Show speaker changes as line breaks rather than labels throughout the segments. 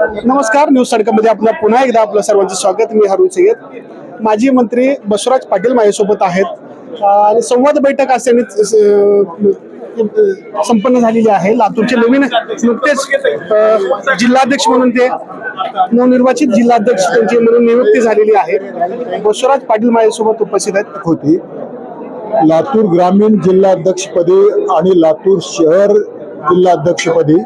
नमस्कार न्यूज सडकामध्ये आपलं पुन्हा एकदा आपलं सर्वांचं स्वागत. मी हरुण सय्यद. माजी मंत्री बसवराज पाटील माझ्यासोबत आहेत. आणि संवाद बैठक आज संपन्न झालेली आहे. लातूरचे नवीन नुकतेच जिल्हाध्यक्ष म्हणून ते नवनिर्वाचित जिल्हाध्यक्ष त्यांची म्हणून नियुक्ती झालेली आहे. बसवराज पाटील माझ्यासोबत उपस्थित आहेत.
होती. लातूर ग्रामीण जिल्हाध्यक्षपदी आणि लातूर शहर जिल्हाध्यक्षपदी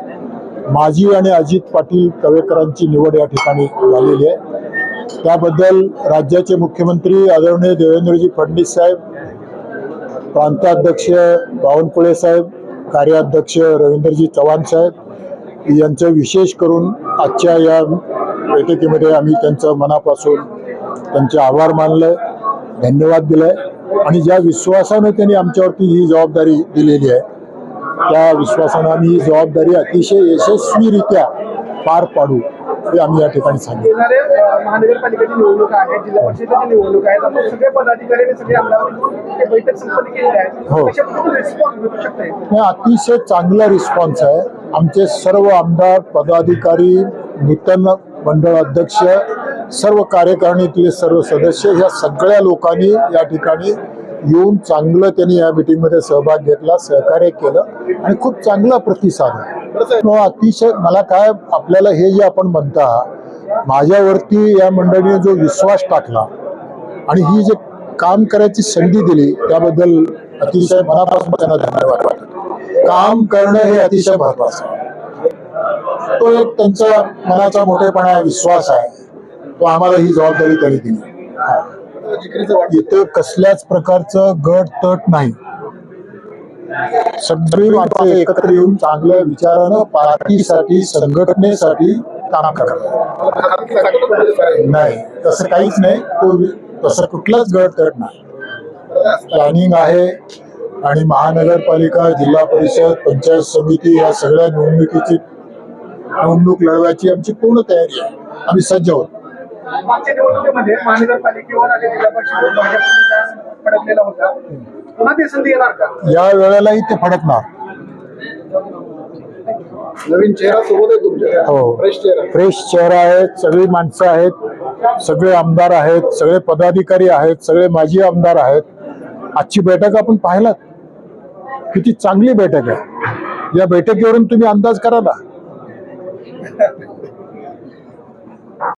माजी आणि अजित पाटील कवेकरांची निवड या ठिकाणी झालेली आहे. त्याबद्दल राज्याचे मुख्यमंत्री आदरणीय देवेंद्रजी फडणवीस साहेब प्रांताध्यक्ष बावनकुळे साहेब कार्याध्यक्ष रवींद्रजी चव्हाण साहेब यांचं विशेष करून आजच्या या बैठकीमध्ये आम्ही त्यांचं मनापासून त्यांचे आभार मानलंय धन्यवाद दिलाय. आणि ज्या विश्वासाने त्यांनी आमच्यावरती ही जबाबदारी दिलेली आहे त्या विश्वासाने आम्ही ही जबाबदारी अतिशय यशस्वीरित्या पार पाडू हे आम्ही या ठिकाणी सांगितलं
महानगरपालिकेची निवडणूक आहे जिल्हा परिषदेची निवडणूक आहे सगळे पदाधिकारी आणि सगळे आमदार मिळून बैठक संपन्न केलेली आहे. कशा पद्धतीने रिस्पॉन्स भेटू शकता
हे अतिशय चांगला रिस्पॉन्स आहे. आमचे सर्व आमदार पदाधिकारी नूतन मंडळ अध्यक्ष सर्व कार्यकारिणीतले सर्व सदस्य ह्या सगळ्या लोकांनी या ठिकाणी येऊन चांगलं त्यांनी या मिटिंगमध्ये सहभाग घेतला सहकार्य केलं आणि खूप चांगला प्रतिसाद आहे. अतिशय मला काय आपल्याला हे जे आपण म्हणता माझ्यावरती या मंडळीने जो विश्वास टाकला आणि ही जे काम करायची संधी दिली त्याबद्दल अतिशय मनापासून त्यांना धन्यवाद वाटत. काम करणं हे अतिशय महत्वाचं आहे. तो एक त्यांचा मनाचा मोठेपणा विश्वास आहे. तो आम्हाला ही जबाबदारी त्यांनी दिली. इथं कसल्याच प्रकारचं गट तट नाही. सगळी माणसं एकत्र येऊन चांगल्या विचारानं पार्टीसाठी संघटनेसाठी काम करतात. नाही तसं काहीच नाही. तो तसं कुठलाच गट तट नाही. प्लॅनिंग आहे आणि महानगरपालिका जिल्हा परिषद पंचायत समिती या सगळ्या निवडणुकीची निवडणूक लढवायची आमची पूर्ण तयारी आहे. आम्ही सज्ज आहोत.
मागच्या निवडणुकीमध्ये महानगरपालिकेवर आणि जिल्हा भाजपने फडकलेला होता. पुन्हा ते संधी येणार का?
या वेळेलाही ते फडकणार.
नवीन चेहरा सोबत आहे तुमच्या.
हो.
फ्रेश चेहरा.
फ्रेश चेहरा आहेत सगळी माणसं आहेत सगळे आमदार आहेत सगळे पदाधिकारी आहेत सगळे माजी आमदार आहेत. आजची बैठक आपण पाहिलात. किती चांगली बैठक आहे. या बैठकीवरून तुम्ही अंदाज करा ना